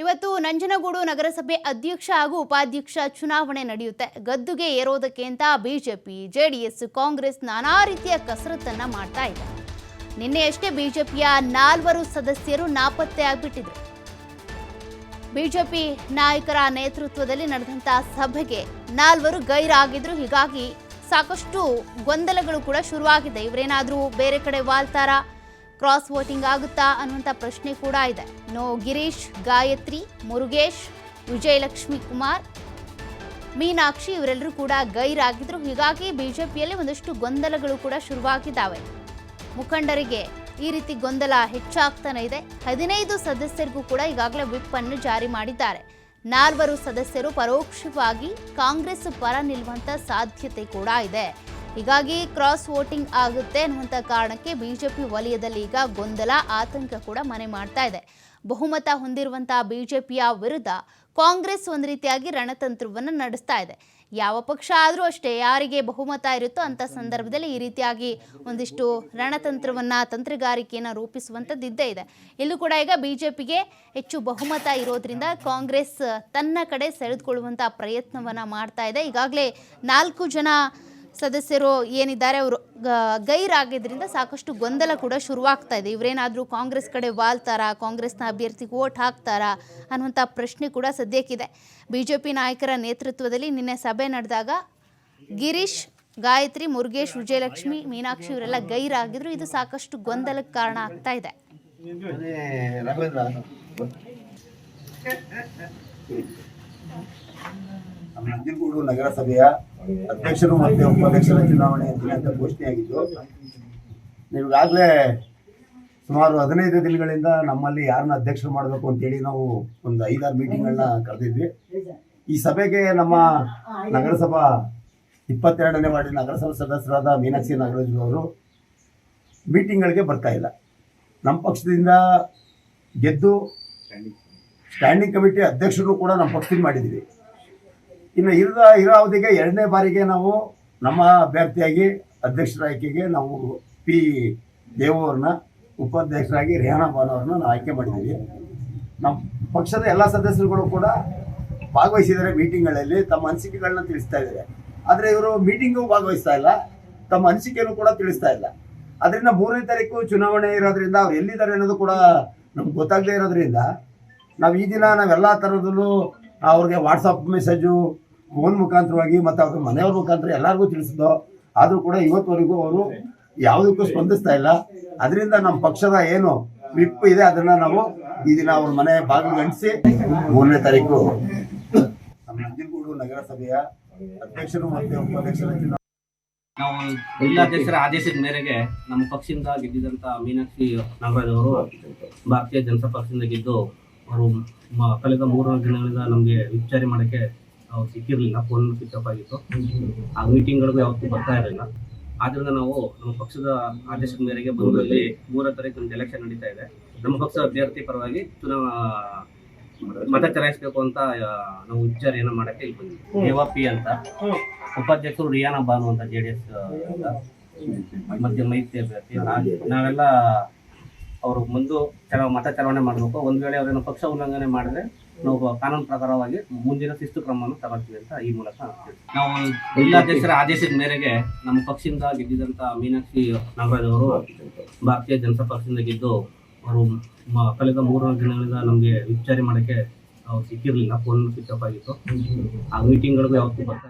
ಇವತ್ತು ನಂಜನಗೂಡು ನಗರಸಭೆ ಅಧ್ಯಕ್ಷ ಹಾಗೂ ಉಪಾಧ್ಯಕ್ಷ ಚುನಾವಣೆ ನಡೆಯುತ್ತೆ. ಗದ್ದುಗೆ ಏರೋದಕ್ಕೆ ಅಂತ ಬಿಜೆಪಿ, ಜೆಡಿಎಸ್, ಕಾಂಗ್ರೆಸ್ ನಾನಾ ರೀತಿಯ ಕಸರತ್ತನ್ನ ಮಾಡ್ತಾ ಇದೆ. ನಿನ್ನೆಯಷ್ಟೇ ಬಿಜೆಪಿಯ ನಾಲ್ವರು ಸದಸ್ಯರು ನಾಪತ್ತೆ ಆಗಿಬಿಟ್ಟಿದ್ರು. ಬಿಜೆಪಿ ನಾಯಕರ ನೇತೃತ್ವದಲ್ಲಿ ನಡೆದಂತ ಸಭೆಗೆ ನಾಲ್ವರು ಗೈರಾಗಿದ್ರು. ಹೀಗಾಗಿ ಸಾಕಷ್ಟು ಗೊಂದಲಗಳು ಕೂಡ ಶುರುವಾಗಿದೆ. ಇವರೇನಾದರೂ ಬೇರೆ ಕಡೆ ವಾಲ್ತಾರ? ಕ್ರಾಸ್ ವೋಟಿಂಗ್ ಆಗುತ್ತಾ ಅನ್ನುವಂಥ ಪ್ರಶ್ನೆ ಕೂಡ ಇದೆ. ನೋ ಗಿರೀಶ್, ಗಾಯತ್ರಿ, ಮುರುಗೇಶ್ ವಿಜಯಲಕ್ಷ್ಮಿ ಕುಮಾರ್ ಮೀನಾಕ್ಷಿ ಇವರೆಲ್ಲರೂ ಕೂಡ ಗೈರಾಗಿದ್ರು. ಹೀಗಾಗಿ ಬಿಜೆಪಿಯಲ್ಲಿ ಒಂದಷ್ಟು ಗೊಂದಲಗಳು ಕೂಡ ಶುರುವಾಗಿದ್ದಾವೆ. ಮುಖಂಡರಿಗೆ ಈ ರೀತಿ ಗೊಂದಲ ಹೆಚ್ಚಾಗ್ತಾನೆ ಇದೆ. ಹದಿನೈದು ಸದಸ್ಯರಿಗೂ ಕೂಡ ಈಗಾಗಲೇ ವಿಪ್ ಅನ್ನು ಜಾರಿ ಮಾಡಿದ್ದಾರೆ. ನಾಲ್ವರು ಸದಸ್ಯರು ಪರೋಕ್ಷವಾಗಿ ಕಾಂಗ್ರೆಸ್ ಪರ ನಿಲ್ಲುವಂತ ಸಾಧ್ಯತೆ ಕೂಡ ಇದೆ. ಹೀಗಾಗಿ ಕ್ರಾಸ್ ವೋಟಿಂಗ್ ಆಗುತ್ತೆ ಅನ್ನುವಂಥ ಕಾರಣಕ್ಕೆ ಬಿಜೆಪಿ ವಲಯದಲ್ಲಿ ಈಗ ಗೊಂದಲ, ಆತಂಕ ಕೂಡ ಮನೆ ಮಾಡ್ತಾ ಇದೆ. ಬಹುಮತ ಹೊಂದಿರುವಂತಹ ಬಿಜೆಪಿಯ ವಿರುದ್ಧ ಕಾಂಗ್ರೆಸ್ ಒಂದು ರೀತಿಯಾಗಿ ರಣತಂತ್ರವನ್ನು ನಡೆಸ್ತಾ ಇದೆ. ಯಾವ ಪಕ್ಷ ಆದರೂ ಅಷ್ಟೇ ಯಾರಿಗೆ ಬಹುಮತ ಇರುತ್ತೋ ಅಂತ ಸಂದರ್ಭದಲ್ಲಿ ಈ ರೀತಿಯಾಗಿ ಒಂದಿಷ್ಟು ರಣತಂತ್ರವನ್ನು, ತಂತ್ರಗಾರಿಕೆಯನ್ನು ರೂಪಿಸುವಂಥದ್ದು ಇದ್ದೇ ಇದೆ. ಇಲ್ಲೂ ಕೂಡ ಈಗ ಬಿಜೆಪಿಗೆ ಹೆಚ್ಚು ಬಹುಮತ ಇರೋದ್ರಿಂದ ಕಾಂಗ್ರೆಸ್ ತನ್ನ ಕಡೆ ಸೆಳೆದುಕೊಳ್ಳುವಂಥ ಪ್ರಯತ್ನವನ್ನು ಮಾಡ್ತಾ ಇದೆ. ಈಗಾಗಲೇ ನಾಲ್ಕು ಜನ ಸದಸ್ಯರು ಏನಿದ್ದಾರೆ ಅವರು ಗೈರಾಗಿದ್ದರಿಂದ ಸಾಕಷ್ಟು ಗೊಂದಲ ಕೂಡ ಶುರುವಾಗ್ತಾ ಇದೆ. ಇವರೇನಾದರೂ ಕಾಂಗ್ರೆಸ್ ಕಡೆ ವಾಲ್ತಾರಾ, ಕಾಂಗ್ರೆಸ್ನ ಅಭ್ಯರ್ಥಿಗೆ ಓಟ್ ಹಾಕ್ತಾರಾ ಅನ್ನುವಂಥ ಪ್ರಶ್ನೆ ಕೂಡ ಸದ್ಯಕ್ಕಿದೆ. ಬಿ ಜೆ ಪಿ ನಾಯಕರ ನೇತೃತ್ವದಲ್ಲಿ ನಿನ್ನೆ ಸಭೆ ನಡೆದಾಗ ಗಿರೀಶ್, ಗಾಯತ್ರಿ, ಮುರುಗೇಶ್, ವಿಜಯಲಕ್ಷ್ಮಿ, ಮೀನಾಕ್ಷಿ ಇವರೆಲ್ಲ ಗೈರಾಗಿದ್ರು. ಇದು ಸಾಕಷ್ಟು ಗೊಂದಲಕ್ಕೆ ಕಾರಣ ಆಗ್ತಾ ಇದೆ. ನಂಜನಗೂಡು ನಗರಸಭೆಯ ಅಧ್ಯಕ್ಷರು ಮತ್ತು ಉಪಾಧ್ಯಕ್ಷರ ಚುನಾವಣೆ ದಿನಾಂಕ ಘೋಷಣೆಯಾಗಿದ್ದು ನೀವಾಗಲೇ ಸುಮಾರು ಹದಿನೈದು ದಿನಗಳಿಂದ ನಮ್ಮಲ್ಲಿ ಯಾರನ್ನ ಅಧ್ಯಕ್ಷರು ಮಾಡಬೇಕು ಅಂತೇಳಿ ನಾವು ಒಂದು ಐದಾರು ಮೀಟಿಂಗ್ಗಳನ್ನ ಕರೆದಿದ್ವಿ. ಈ ಸಭೆಗೆ ನಮ್ಮ ನಗರಸಭಾ ಇಪ್ಪತ್ತೆರಡನೇ ವಾರ್ಡಿನ ನಗರಸಭಾ ಸದಸ್ಯರಾದ ಮೀನಾಕ್ಷಿ ನಾಗರಾಜು ಅವರು ಮೀಟಿಂಗ್ಗಳಿಗೆ ಬರ್ತಾ ಇಲ್ಲ. ನಮ್ಮ ಪಕ್ಷದಿಂದ ಗೆದ್ದು ಸ್ಟ್ಯಾಂಡಿಂಗ್ ಕಮಿಟಿ ಅಧ್ಯಕ್ಷರು ಕೂಡ ನಮ್ಮ ಪಕ್ಷದಿಂದ ಮಾಡಿದ್ದೀವಿ ಇನ್ನು ಇರದ ಇರೋ ಅವಧಿಗೆ ಎರಡನೇ ಬಾರಿಗೆ ನಾವು ನಮ್ಮ ಅಭ್ಯರ್ಥಿಯಾಗಿ ಅಧ್ಯಕ್ಷರ ಆಯ್ಕೆಗೆ ನಾವು ಪಿ. ದೇವರನ್ನ ಉಪಾಧ್ಯಕ್ಷರಾಗಿ ರೇಹನಾ ಬಾನು ಅವ್ರನ್ನ ನಾವು ಆಯ್ಕೆ ಮಾಡಿದ್ದೀವಿ. ನಮ್ಮ ಪಕ್ಷದ ಎಲ್ಲ ಸದಸ್ಯರುಗಳು ಕೂಡ ಭಾಗವಹಿಸಿದ್ದಾರೆ ಮೀಟಿಂಗ್ಗಳಲ್ಲಿ, ತಮ್ಮ ಅನಿಸಿಕೆಗಳನ್ನ ತಿಳಿಸ್ತಾ ಇದ್ದಾರೆ. ಆದರೆ ಇವರು ಮೀಟಿಂಗು ಭಾಗವಹಿಸ್ತಾ ಇಲ್ಲ, ತಮ್ಮ ಅನಿಸಿಕೆಯನ್ನು ಕೂಡ ತಿಳಿಸ್ತಾ ಇಲ್ಲ. ಅದರಿಂದ ಮೂರನೇ ತಾರೀಕು ಚುನಾವಣೆ ಇರೋದ್ರಿಂದ ಅವ್ರು ಎಲ್ಲಿದ್ದಾರೆ ಅನ್ನೋದು ಕೂಡ ನಮ್ಗೆ ಗೊತ್ತಾಗದೇ ಇರೋದ್ರಿಂದ, ನಾವು ಈ ದಿನ ನಾವೆಲ್ಲ ಥರದಲ್ಲೂ ಅವ್ರಿಗೆ ವಾಟ್ಸಪ್ ಮೆಸೇಜು ಫೋನ್ ಮುಖಾಂತರವಾಗಿ ಮತ್ತು ಅವ್ರ ಮನೆಯವ್ರ ಮುಖಾಂತರ ಎಲ್ಲರಿಗೂ ತಿಳಿಸಿದ್ದು. ಆದರೂ ಕೂಡ ಇವತ್ತುವರೆಗೂ ಅವರು ಯಾವುದಕ್ಕೂ ಸ್ಪಂದಿಸ್ತಾ ಇಲ್ಲ. ಅದರಿಂದ ನಮ್ಮ ಪಕ್ಷದ ಏನು ವಿಪ್ ಇದೆ, ಅದನ್ನ ನಾವು ಈ ದಿನ ಅವ್ರ ಮನೆ ಬಾಗಿಲು ಗಂಟಿಸಿ ಮೂರನೇ ತಾರೀಕು ನಮ್ಮ ನಂಜನಗೂಡು ನಗರಸಭೆಯ ಅಧ್ಯಕ್ಷರು ಮತ್ತು ಉಪಾಧ್ಯಕ್ಷರ ನಾವು ಜಿಲ್ಲಾಧ್ಯಕ್ಷರ ಆದೇಶದ ಮೇರೆಗೆ ನಮ್ಮ ಪಕ್ಷದಿಂದ ಗೆದ್ದಿದ್ದಂಥ ಮೀನಾಕ್ಷಿ ನಾಗರಾಜ್ ಅವರು ಭಾರತೀಯ ಜನತಾ ಪಕ್ಷದಿಂದ ಗೆದ್ದು ಅವರು ಕಳೆದ ಮೂರು ದಿನಗಳಿಂದ ನಮಗೆ ವಿಚಾರಣೆ ಮಾಡೋಕ್ಕೆ ಅವ್ರು ಸಿಕ್ಕಿರಲಿಲ್ಲ. ಫೋನ್ ಪಿಕಪ್ ಆಗಿತ್ತು. ಆ ಮೀಟಿಂಗ್ಗಳಿಗೂ ಯಾವತ್ತೂ ಬರ್ತಾ ಇರಲಿಲ್ಲ. ಆದ್ದರಿಂದ ನಾವು ನಮ್ಮ ಪಕ್ಷದ ಆದೇಶದ ಮೇರೆಗೆ ಬಂದಲ್ಲಿ ಮೂರನೇ ತಾರೀಕು ಒಂದು ಎಲೆಕ್ಷನ್ ನಡೀತಾ ಇದೆ. ನಮ್ಮ ಪಕ್ಷದ ಅಭ್ಯರ್ಥಿ ಪರವಾಗಿ ಚುನಾವ ಮತ ಚಲಾಯಿಸಬೇಕು ಅಂತ ನಾವು ವಿಚಾರಣೆ ಮಾಡಕ್ಕೆ ಇಲ್ಲಿ ಬಂದಿದ್ವಿ ದೇವಾ ಪಿ ಅಂತ. ಉಪಾಧ್ಯಕ್ಷರು ರಿಯಾನಾ ಬಾನು ಅಂತ ಜೆ ಡಿ ಎಸ್ ಮಧ್ಯ ಮೈತ್ರಿ ಅಭ್ಯರ್ಥಿ. ನಾವೆಲ್ಲ ಅವರು ಮುಂದೆ ಚಲ ಮತ ಚಲಾವಣೆ ಮಾಡಬೇಕು. ಒಂದು ವೇಳೆ ಅವರೇನು ಪಕ್ಷ ಉಲ್ಲಂಘನೆ ಮಾಡಿದ್ರೆ ನಾವು ಕಾನೂನು ಪ್ರಕಾರವಾಗಿ ಮುಂದಿನ ಶಿಸ್ತು ಕ್ರಮವನ್ನು ತಗೊಳ್ತೀವಿ ಅಂತ ಈ ಮೂಲಕ. ನಾವು ಜಿಲ್ಲಾಧ್ಯಕ್ಷರ ಆದೇಶದ ಮೇರೆಗೆ ನಮ್ಮ ಪಕ್ಷದಿಂದ ಗೆದ್ದಿದಂಥ ಮೀನಾಕ್ಷಿ ನಾಗರಾಜ್ ಅವರು ಭಾರತೀಯ ಜನತಾ ಪಕ್ಷದಿಂದ ಗೆದ್ದು ಅವರು ಕಳೆದ ಮೂರು ದಿನಗಳಿಂದ ನಮಗೆ ವಿಚಾರಣೆ ಮಾಡೋಕ್ಕೆ ಅವ್ರು ಸಿಕ್ಕಿರಲಿಲ್ಲ. ಫೋನ್ ಪಿಕ್ಅಪ್ ಆಗಿತ್ತು. ಆ ಮೀಟಿಂಗ್ಗಳಿಗೂ ಯಾವತ್ತೂ ಬರ್ತಾ